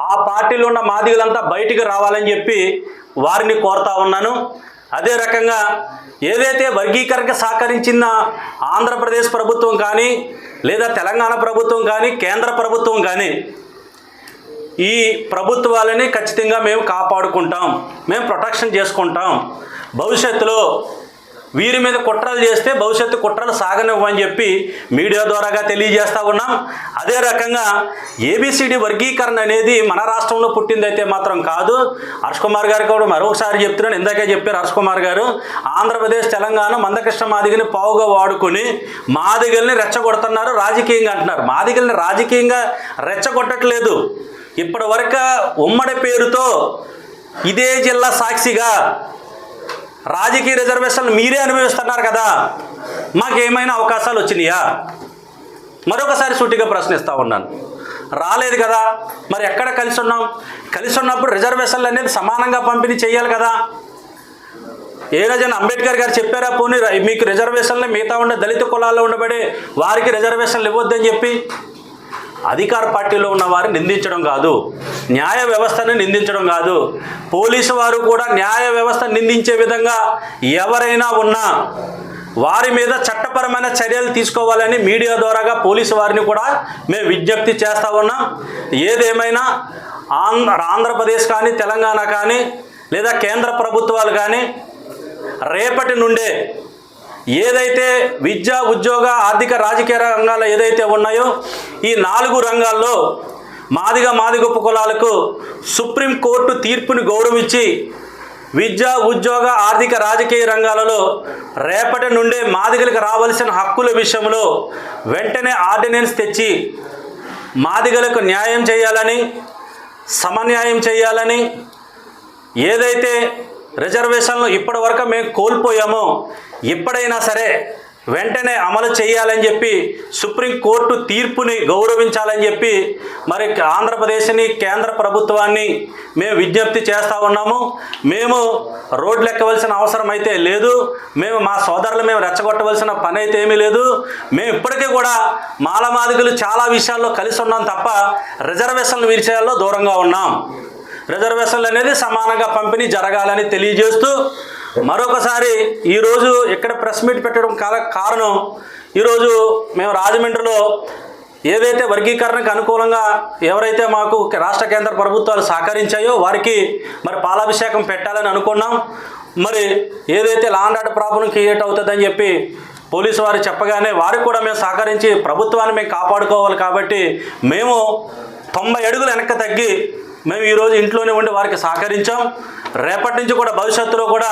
ఆ పార్టీలో ఉన్న మాదిగలంతా బయటికి రావాలని చెప్పి వారిని కోరుతా ఉన్నాను. అదే రకంగా ఏదైతే వర్గీకరణకు సహకరించిన ఆంధ్రప్రదేశ్ ప్రభుత్వం కానీ లేదా తెలంగాణ ప్రభుత్వం కానీ కేంద్ర ప్రభుత్వం కానీ ఈ ప్రభుత్వాలని ఖచ్చితంగా మేము కాపాడుకుంటాం. మేము ప్రొటెక్షన్ చేసుకుంటాం. భవిష్యత్తులో వీరి మీద కుట్రలు చేస్తే భవిష్యత్తు కుట్రలు సాగనివ్వని చెప్పి మీడియా ద్వారాగా తెలియజేస్తా ఉన్నాం. అదే రకంగా ఏబిసిడి వర్గీకరణ అనేది మన రాష్ట్రంలో పుట్టిందైతే మాత్రం కాదు. హర్ష్ కుమార్ గారు కూడా మరొకసారి చెప్తున్నాను. ఇందాకే చెప్పారు హర్ష్ కుమార్ గారు. ఆంధ్రప్రదేశ్ తెలంగాణ మందకృష్ణ మాదిగని పావుగా వాడుకొని మాదిగల్ని రెచ్చగొడుతున్నారు రాజకీయంగా అంటున్నారు. మాదిగల్ని రాజకీయంగా రెచ్చగొట్టట్లేదు. ఇప్పటి వరకు ఉమ్మడి పేరుతో ఇదే జిల్లా సాక్షిగా రాజకీయ రిజర్వేషన్లు మీరే అనుభవిస్తున్నారు కదా. మాకేమైనా అవకాశాలు వచ్చినాయా? మరొకసారి సూటిగా ప్రశ్నిస్తూ ఉన్నాను. రాలేదు కదా. మరి ఎక్కడ కలిసి ఉన్నాం? కలిసి ఉన్నప్పుడు రిజర్వేషన్లు అనేది సమానంగా పంపిణీ చేయాలి కదా. ఏ రోజైనా అంబేద్కర్ గారు చెప్పారా పోనీ మీకు రిజర్వేషన్లు మిగతా ఉండే దళిత కులాల్లో ఉండబడే వారికి రిజర్వేషన్లు ఇవ్వద్దని చెప్పి? అధికార పార్టీలో ఉన్న వారిని నిందించడం కాదు. న్యాయ వ్యవస్థను నిందించడం కాదు. పోలీసు వారు కూడా న్యాయ వ్యవస్థ నిందించే విధంగా ఎవరైనా ఉన్నా వారి మీద చట్టపరమైన చర్యలు తీసుకోవాలని మీడియా ద్వారాగా పోలీసు వారిని కూడా మేము విజ్ఞప్తి చేస్తూ ఉన్నాం. ఏదేమైనా ఆంధ్ర ఆంధ్రప్రదేశ్ కానీ తెలంగాణ కానీ లేదా కేంద్ర ప్రభుత్వాలు కానీ రేపటి నుండే ఏదైతే విద్య ఉద్యోగ ఆర్థిక రాజకీయ రంగాలు ఏదైతే ఉన్నాయో ఈ నాలుగు రంగాల్లో మాదిగ మాదిగొప్ప కులాలకు సుప్రీంకోర్టు తీర్పుని గౌరవించి విద్య ఉద్యోగ ఆర్థిక రాజకీయ రంగాలలో రేపటి నుండే మాదిగలకు రావాల్సిన హక్కుల విషయంలో వెంటనే ఆర్డినెన్స్ తెచ్చి మాదిగలకు న్యాయం చేయాలని సమన్యాయం చేయాలని ఏదైతే రిజర్వేషన్లు ఇప్పటివరకు మేము కోల్పోయామో ఇప్పుడైనా సరే వెంటనే అమలు చేయాలని చెప్పి సుప్రీంకోర్టు తీర్పుని గౌరవించాలని చెప్పి మరి ఆంధ్రప్రదేశ్ని కేంద్ర ప్రభుత్వాన్ని మేము విజ్ఞప్తి చేస్తూ ఉన్నాము. మేము రోడ్లు ఎక్కవలసిన అవసరం అయితే లేదు. మేము మా సోదరులు మేము రెచ్చగొట్టవలసిన పని అయితే ఏమీ లేదు. మేము ఇప్పటికీ కూడా మాలమాదిగులు చాలా విషయాల్లో కలిసి ఉన్నాం తప్ప రిజర్వేషన్ల విషయాల్లో దూరంగా ఉన్నాం. రిజర్వేషన్లు అనేది సమానంగా పంపిణీ జరగాలని తెలియజేస్తూ మరొకసారి ఈరోజు ఇక్కడ ప్రెస్ మీట్ పెట్టడం కాల కారణం ఈరోజు మేము రాజమండ్రిలో ఏదైతే వర్గీకరణకు అనుకూలంగా ఎవరైతే మాకు రాష్ట్ర కేంద్ర ప్రభుత్వాలు సహకరించాయో వారికి మరి పాలాభిషేకం పెట్టాలని అనుకున్నాం. మరి ఏదైతే లాండ్ ఆర్డర్ ప్రాబ్లం క్రియేట్ అవుతుందని చెప్పి పోలీసు వారు చెప్పగానే వారికి కూడా మేము సహకరించి ప్రభుత్వాన్ని మేము కాపాడుకోవాలి కాబట్టి మేము తొంభై అడుగులు వెనక్కి తగ్గి మేము ఈరోజు ఇంట్లోనే ఉండి వారికి సహకరించాం. రేపటి నుంచి కూడా భవిష్యత్తులో కూడా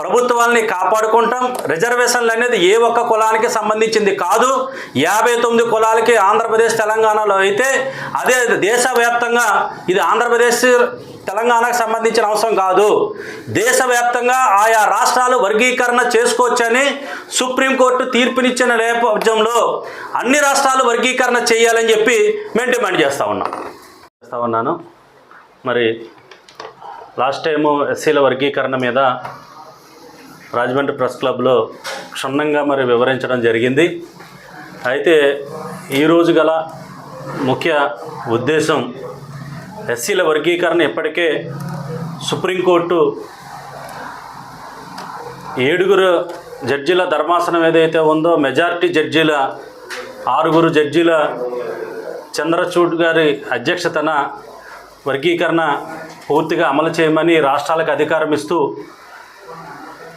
ప్రభుత్వాలని కాపాడుకుంటాం. రిజర్వేషన్లు అనేది ఏ ఒక్క కులానికి సంబంధించింది కాదు. యాభై తొమ్మిది కులాలకి ఆంధ్రప్రదేశ్ తెలంగాణలో అయితే అదే దేశవ్యాప్తంగా ఇది ఆంధ్రప్రదేశ్ తెలంగాణకు సంబంధించిన అవసరం కాదు. దేశవ్యాప్తంగా ఆయా రాష్ట్రాలు వర్గీకరణ చేసుకోవచ్చని సుప్రీంకోర్టు తీర్పునిచ్చిన నేపథ్యంలో అన్ని రాష్ట్రాలు వర్గీకరణ చేయాలని చెప్పి మేము డిమాండ్ చేస్తూ ఉన్నాం. చేస్తూ ఉన్నాను. మరి లాస్ట్ టైము ఎస్సీల వర్గీకరణ మీద రాజమండ్రి ప్రెస్ క్లబ్లో క్షుణ్ణంగా మరి వివరించడం జరిగింది. అయితే ఈరోజు గల ముఖ్య ఉద్దేశం ఎస్సీల వర్గీకరణ ఇప్పటికే సుప్రీంకోర్టు ఏడుగురు జడ్జీల ధర్మాసనం ఏదైతే ఉందో మెజారిటీ జడ్జీల ఆరుగురు జడ్జీల చంద్రచూడ్ గారి అధ్యక్షతన వర్గీకరణ పూర్తిగా అమలు చేయమని రాష్ట్రాలకు అధికారం ఇస్తూ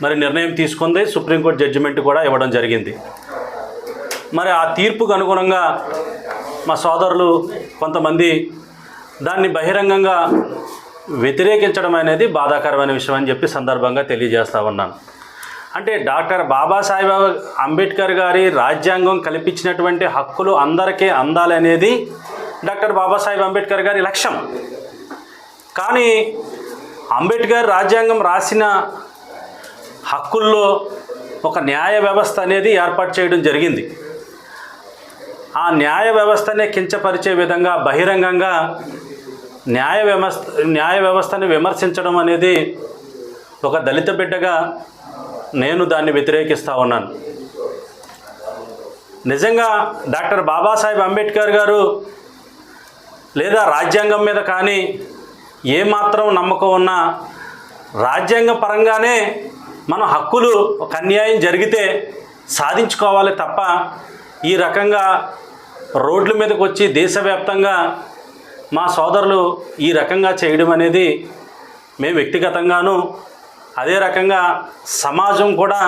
మరి నిర్ణయం తీసుకుంది. సుప్రీంకోర్టు జడ్జిమెంట్ కూడా ఇవ్వడం జరిగింది. మరి ఆ తీర్పుకు అనుగుణంగా మా సోదరులు కొంతమంది దాన్ని బహిరంగంగా వ్యతిరేకించడం అనేది బాధాకరమైన విషయం అని చెప్పి సందర్భంగా తెలియజేస్తా ఉన్నాను. అంటే డాక్టర్ బాబాసాహెబ్ అంబేద్కర్ గారి రాజ్యాంగం కల్పించినటువంటి హక్కులు అందరికీ అందాలనేది డాక్టర్ బాబాసాహెబ్ అంబేద్కర్ గారి లక్ష్యం. కానీ అంబేద్కర్ రాజ్యాంగం రాసిన హక్కుల్లో ఒక న్యాయ వ్యవస్థ అనేది ఏర్పాటు చేయడం జరిగింది. ఆ న్యాయ వ్యవస్థనే కించపరిచే విధంగా బహిరంగంగా న్యాయ వ్యవస్థ న్యాయ వ్యవస్థని విమర్శించడం అనేది ఒక దళిత బిడ్డగా నేను దాన్ని వ్యతిరేకిస్తూ ఉన్నాను. నిజంగా డాక్టర్ బాబాసాహెబ్ అంబేద్కర్ గారు లేదా రాజ్యాంగం మీద కానీ ఏమాత్రం నమ్మకం ఉన్నా రాజ్యాంగ పరంగానే మన హక్కులు ఒక అన్యాయం జరిగితే సాధించుకోవాలి తప్ప ఈ రకంగా రోడ్ల మీదకి వచ్చి దేశవ్యాప్తంగా మా సోదరులు ఈ రకంగా చేయడం అనేది మేము వ్యక్తిగతంగాను అదే రకంగా సమాజం కూడా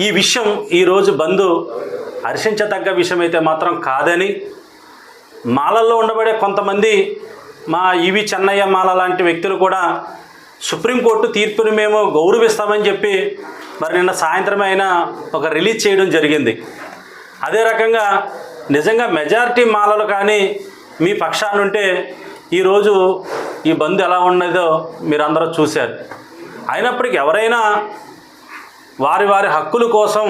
ఈ విషయం ఈరోజు బంధు హర్షించదగ్గ విషయం అయితే మాత్రం కాదని మాలల్లో ఉండబడే కొంతమంది మా ఈవి చెన్నయ్య మాల లాంటి వ్యక్తులు కూడా సుప్రీంకోర్టు తీర్పుని మేము గౌరవిస్తామని చెప్పి మరి నిన్న సాయంత్రం అయినా ఒక రిలీజ్ చేయడం జరిగింది. అదే రకంగా నిజంగా మెజారిటీ మాలలు కానీ మీ పక్షానుంటే ఈరోజు ఈ బంద్ ఎలా ఉన్నదో మీరందరూ చూశారు. అయినప్పటికీ ఎవరైనా వారి వారి హక్కుల కోసం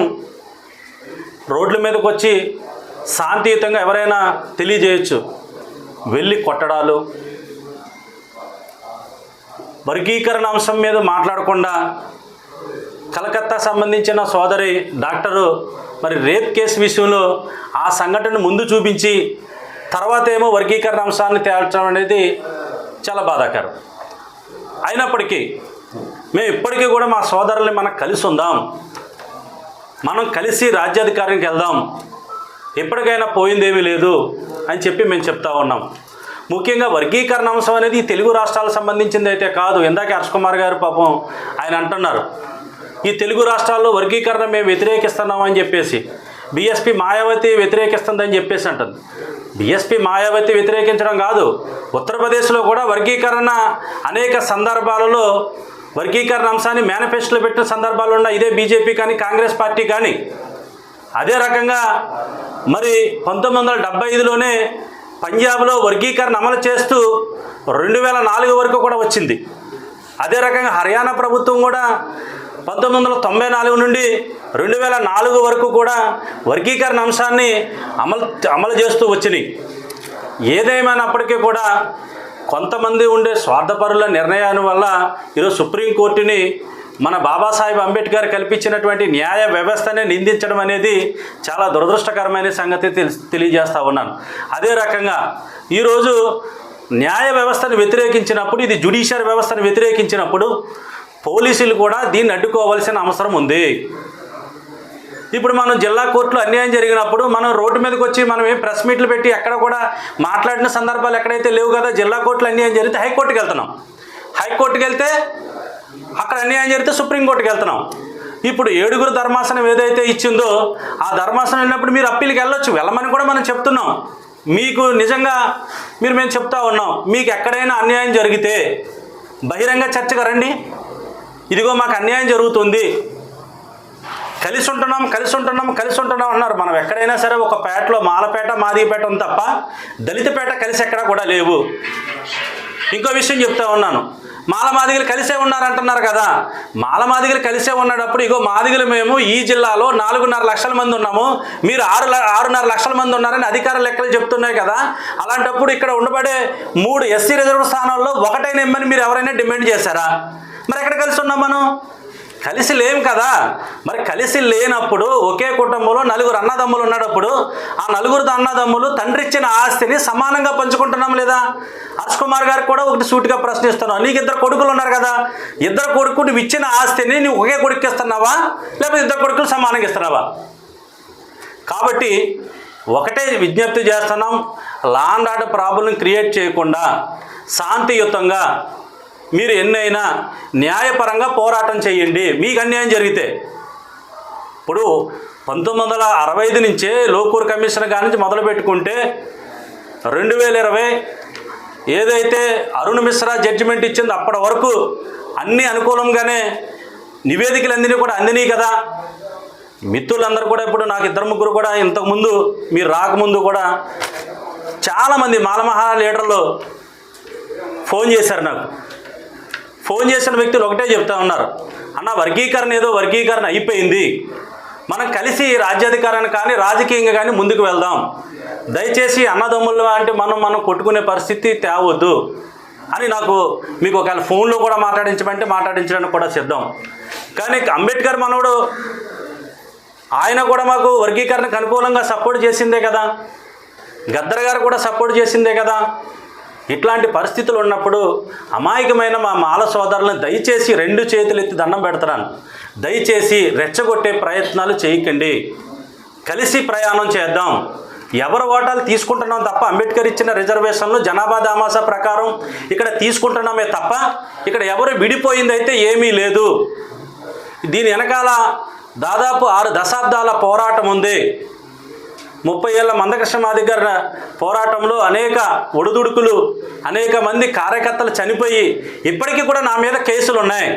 రోడ్ల మీదకి వచ్చి శాంతియుతంగా ఎవరైనా తెలియజేయచ్చు. వెళ్ళి కొట్టడాలు వర్గీకరణ అంశం మీద మాట్లాడకుండా కలకత్తా సంబంధించిన సోదరి డాక్టరు మరి రేప్ కేసు విషయంలో ఆ సంఘటన ముందు చూపించి తర్వాత ఏమో వర్గీకరణ అంశాన్ని తేల్చడం అనేది చాలా బాధాకరం. అయినప్పటికీ మేము ఇప్పటికీ కూడా మా సోదరుల్ని మనం కలిసి ఉందాం. మనం కలిసి రాజ్యాధికారానికి వెళ్దాం. ఎప్పటికైనా పోయిందేమీ లేదు అని చెప్పి మేము చెప్తా ఉన్నాం. ముఖ్యంగా వర్గీకరణ అంశం అనేది తెలుగు రాష్ట్రాలకు సంబంధించింది అయితే కాదు. ఇందాక హర్ష్ కుమార్ గారు పాపం ఆయన అంటున్నారు. ఈ తెలుగు రాష్ట్రాల్లో వర్గీకరణ మేము వ్యతిరేకిస్తున్నామని చెప్పేసి. బీఎస్పీ మాయావతి వ్యతిరేకిస్తుందని చెప్పేసి అంటుంది. బీఎస్పీ మాయావతి వ్యతిరేకించడం కాదు. ఉత్తరప్రదేశ్లో కూడా వర్గీకరణ అనేక సందర్భాలలో వర్గీకరణ అంశాన్ని మేనిఫెస్టోలో పెట్టిన సందర్భాలు ఉన్నాయి. ఇదే బీజేపీ కానీ కాంగ్రెస్ పార్టీ కానీ. అదే రకంగా మరి పంతొమ్మిది వందల డెబ్బై ఐదులోనే పంజాబ్లో వర్గీకరణ అమలు చేస్తూ రెండు వేల నాలుగు వరకు కూడా వచ్చింది. అదే రకంగా హర్యానా ప్రభుత్వం కూడా పంతొమ్మిది వందల తొంభై నాలుగు నుండి రెండు వేల నాలుగు వరకు కూడా వర్గీకరణ అంశాన్ని అమలు అమలు చేస్తూ వచ్చినాయి. ఏదేమైనప్పటికీ కూడా కొంతమంది ఉండే స్వార్థపరుల నిర్ణయాన్ని వల్ల ఈరోజు సుప్రీంకోర్టుని మన బాబాసాహెబ్ అంబేద్కర్ కల్పించినటువంటి న్యాయ వ్యవస్థనే నిందించడం అనేది చాలా దురదృష్టకరమైన సంగతి తెలియజేస్తూ ఉన్నాను. అదే రకంగా ఈరోజు న్యాయ వ్యవస్థను వ్యతిరేకించినప్పుడు ఇది జుడిషియర్ వ్యవస్థను వ్యతిరేకించినప్పుడు పోలీసులు కూడా దీన్ని అడ్డుకోవాల్సిన అవసరం ఉంది. ఇప్పుడు మనం జిల్లా కోర్టులో అన్యాయం జరిగినప్పుడు మనం రోడ్డు మీదకి వచ్చి మనం ఏం ప్రెస్ మీట్లు పెట్టి ఎక్కడ కూడా మాట్లాడిన సందర్భాలు ఎక్కడైతే లేవు కదా జిల్లా కోర్టులో అన్యాయం జరిగితే హైకోర్టుకి వెళ్తున్నాం. హైకోర్టుకి వెళ్తే అక్కడ అన్యాయం జరిగితే సుప్రీంకోర్టుకి వెళ్తున్నాం. ఇప్పుడు ఏడుగురు ధర్మాసనం ఏదైతే ఇచ్చిందో ఆ ధర్మాసనం వెళ్ళినప్పుడు మీరు అప్పీల్కి వెళ్ళొచ్చు. వెళ్ళమని కూడా మనం చెప్తున్నాం. మీకు నిజంగా మీరు మేము చెప్తా ఉన్నాం. మీకు ఎక్కడైనా అన్యాయం జరిగితే బహిరంగ చర్చకు రండి. ఇదిగో మాకు అన్యాయం జరుగుతుంది. కలిసి ఉంటున్నాం కలిసి ఉంటున్నాం కలిసి ఉంటున్నాం అన్నారు. మనం ఎక్కడైనా సరే ఒక పేటలో మాలపేట మాదిగపేట ఉంది తప్ప దళితపేట కలిసి ఎక్కడా కూడా లేవు. ఇంకో విషయం చెప్తా ఉన్నాను. మాలమాదిగలు కలిసే ఉన్నారంటున్నారు కదా. మాలమాదిగలు కలిసే ఉన్నప్పుడు ఇగో మాదిగలు మేము ఈ జిల్లాలో నాలుగున్నర లక్షల మంది ఉన్నాము. మీరు ఆరు ల- ఆరున్నర లక్షల మంది ఉన్నారని అధికార లెక్కలు చెప్తున్నాయి కదా. అలాంటప్పుడు ఇక్కడ ఉండబడే మూడు ఎస్సీ రిజర్వ్ స్థానాల్లో ఒకటైన ఇమ్మని మీరు ఎవరైనా డిమాండ్ చేశారా? మరి ఎక్కడ కలిసి ఉన్నాం మనం? కలిసి లేం కదా. మరి కలిసి లేనప్పుడు ఒకే కుటుంబంలో నలుగురు అన్నదమ్ములు ఉన్నప్పుడు ఆ నలుగురు అన్నదమ్ములు తండ్రి ఇచ్చిన ఆస్తిని సమానంగా పంచుకుంటున్నాం లేదా? హర్ష్ కుమార్ గారు కూడా ఒకటి సూటిగా ప్రశ్నిస్తున్నావు నీకు ఇద్దరు కొడుకులు ఉన్నారు కదా. ఇద్దరు కొడుకు నువ్వు ఇచ్చిన ఆస్తిని నువ్వు ఒకే కొడుకు ఇస్తున్నావా? లేకపోతే ఇద్దరు కొడుకులు సమానంగా ఇస్తున్నావా? కాబట్టి ఒకటే విజ్ఞప్తి చేస్తున్నాం. లాండ్ ఆర్డర్ ప్రాబ్లం క్రియేట్ చేయకుండా శాంతియుతంగా మీరు ఎన్నైనా న్యాయపరంగా పోరాటం చేయండి. మీకు అన్యాయం జరిగితే. ఇప్పుడు పంతొమ్మిది వందల అరవై ఐదు నుంచే లోకూర్ కమిషన్ కాడి నుంచి మొదలు పెట్టుకుంటే రెండు వేల ఇరవై ఏదైతే అరుణ్ మిశ్రా జడ్జిమెంట్ ఇచ్చిందో అప్పటి వరకు అన్ని అనుకూలంగానే నివేదికలు అందినవి కూడా అందినాయి కదా. మిత్రులందరూ కూడా ఇప్పుడు నాకు ఇద్దరు ముగ్గురు కూడా ఇంతకుముందు మీరు రాకముందు కూడా చాలామంది మాలమహా లీడర్లు ఫోన్ చేశారు నాకు. ఫోన్ చేసిన వ్యక్తులు ఒకటే చెప్తా ఉన్నారు. అన్న వర్గీకరణ ఏదో వర్గీకరణ అయిపోయింది. మనం కలిసి రాజ్యాధికారాన్ని కానీ రాజకీయంగా కానీ ముందుకు వెళ్దాం. దయచేసి అన్నదమ్ములు అంటే మనం మనం కొట్టుకునే పరిస్థితి తేవద్దు అని నాకు మీకు ఒకవేళ ఫోన్లో కూడా మాట్లాడించమంటే మాట్లాడించడానికి కూడా సిద్ధం. కానీ అంబేద్కర్ మనవడు ఆయన కూడా మాకు వర్గీకరణకు అనుకూలంగా సపోర్ట్ చేసిందే కదా. గద్దర్ గారు కూడా సపోర్ట్ చేసిందే కదా. ఇట్లాంటి పరిస్థితులు ఉన్నప్పుడు అమాయకమైన మా మాల సోదరులను దయచేసి రెండు చేతులు ఎత్తి దండం పెడతాను. దయచేసి రెచ్చగొట్టే ప్రయత్నాలు చేయకండి. కలిసి ప్రయాణం చేద్దాం. ఎవరు ఓటాలు తీసుకుంటున్నాం తప్ప అంబేద్కర్ ఇచ్చిన రిజర్వేషన్లు జనాభా దామాసా ప్రకారం ఇక్కడ తీసుకుంటున్నామే తప్ప ఇక్కడ ఎవరు విడిపోయింది అయితే ఏమీ లేదు. దీని వెనకాల దాదాపు ఆరు దశాబ్దాల పోరాటం ఉంది. ముప్పై ఏళ్ళ మందకృష్ణ మాదిగర్ పోరాటంలో అనేక ఒడిదుడుకులు అనేక మంది కార్యకర్తలు చనిపోయి ఇప్పటికీ కూడా నా మీద కేసులు ఉన్నాయి.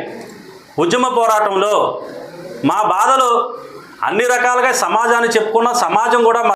ఉద్యమ పోరాటంలో మా బాధలు అన్ని రకాలుగా సమాజాన్ని చెప్పుకున్న సమాజం కూడా